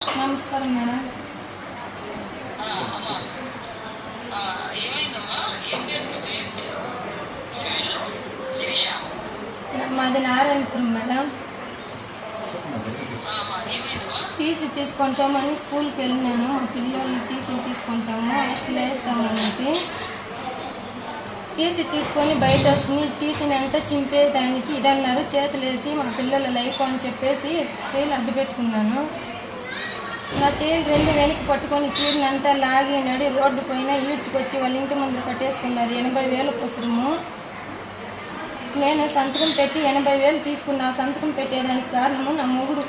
నమస్కారం మేడం. మాది Narayanapuram madam. TC తీసుకుంటామని స్కూల్కి వెళ్ళినాను. మా పిల్లలు టీసీ తీసుకుంటాము హాస్టల్ వేస్తాము అనేసి టీసీ తీసుకొని బయట వస్తుంది. టీసీని అంతా చింపేదానికి ఇదన్నారు. చేతులు వేసి మా పిల్లల లైఫ్ అని చెప్పేసి చేయిలు అడ్డు పెట్టుకున్నాను నా చేయిలు రెండు వెనక్కి పట్టుకొని చీరని అంతా లాగి నడి రోడ్డు పైన ఈడ్చుకొచ్చి వాళ్ళ ఇంటి ముందు కట్టేసుకున్నారు. ఎనభై వేల పుస్తకము నేను సంతకం పెట్టి ఎనభై వేలు తీసుకున్నా. ఆ సంతకం పెట్టేదానికి కారణము నా మొగుడు.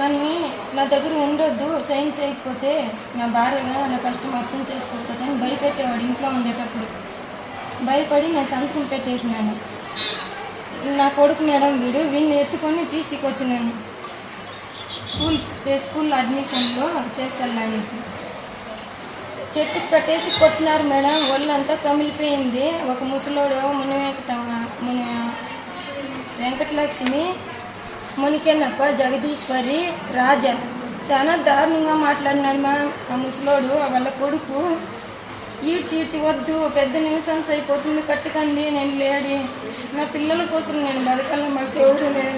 నన్ను నా దగ్గర ఉండొద్దు. సైన్ చేయకపోతే నా భార్యగా నా కష్టం అర్థం చేసుకోకపోతే భయపెట్టేవాడు ఇంట్లో ఉండేటప్పుడు. భయపడి నేను సంతకం పెట్టేసినాను. నా కొడుకు మేడం వీడు వీడిని ఎత్తుకొని టీసీకి వచ్చినాను. స్కూల్ స్కూల్ అడ్మిషన్లో చేర్చాలనేసి చెట్టు కట్టేసి కొట్టినారు మేడం. ఒళ్ళంతా కమిలిపోయింది. ఒక ముసలోడు మున వెంకట వెంకటలక్ష్మి మునికెన్నప్ప జగదీశ్వరి రాజా చాలా దారుణంగా మాట్లాడినాడు మా ఆ ముసలోడు వాళ్ళ కొడుకు. ఈడ్చి ఈడ్చి వద్దు పెద్ద న్యూసెన్స్ అయిపోతుంది కట్టుకండి నేను లేడి. నా పిల్లల కోసం నేను బతకాలి మాకు ఎవరు లేదు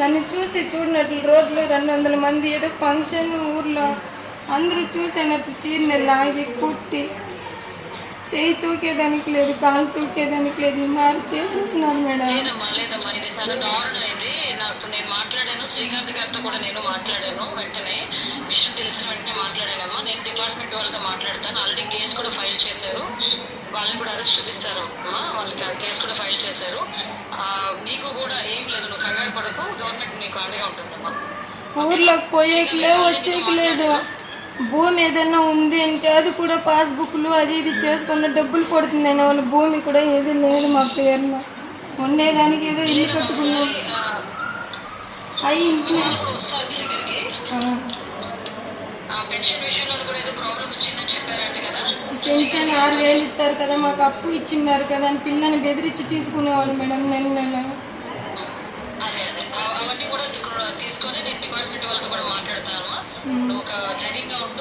నన్ను చూసి చూడనట్లు రోడ్లో రెండు వందల మంది ఏదో ఫంక్షన్ ఊర్లో అందరూ చూసేనట్లు చీరని లాగి కుట్టి చేయి తూకేదానికి లేదు కాలు తూకేదానికి లేదు మారు చేసేసినారు మేడం. లేదమ్మా ఇది చాలా దారుణం. ఇది నాకు నేను మాట్లాడాను శ్రీకాంత్ గారితో కూడా నేను మాట్లాడాను వెంటనే విషయం తెలిసిన వెంటనే మాట్లాడానమ్మా. నేను డిపార్ట్మెంట్ వాళ్ళతో మాట్లాడతాను. ఆల్రెడీ కేసు కూడా ఫైల్ చేశారు. వాళ్ళని కూడా అరెస్ట్ చూపిస్తారు అమ్మా వాళ్ళకి ఆ కేసు కూడా ఫైల్ చేశారు ఆ, నీకు కూడా ఏం లేదు నువ్వు కంగారు పడకు గవర్నమెంట్ నీకు అండగా ఉంటుందమ్మా ఊర్లోకి పోయేకి లేవు వచ్చేకి లేదు భూమి ఏదైనా ఉంది అంటే అది కూడా పాస్బుక్లు అది ఇది చేసుకున్న డబ్బులు పడుతుంది వాళ్ళ భూమి కూడా ఏది లేదు మా పేరులో ఉండేదానికి ఏదో ఇల్లు కట్టుకున్నాం. అవి ఇంట్లో. పెన్షన్ ఆరు వేలు ఇస్తారు కదా మాకు అప్పు ఇచ్చిన్నారు కదా అని పిల్లని బెదిరించి తీసుకునేవాళ్ళు మేడం నెల నెల అదే అదే. అవ- అవన్నీ కూడా తీసుకొని నేను డిపార్ట్మెంట్ వాళ్ళతో కూడా మాట్లాడతాను. ఒక ధైర్యంగా ఉండు.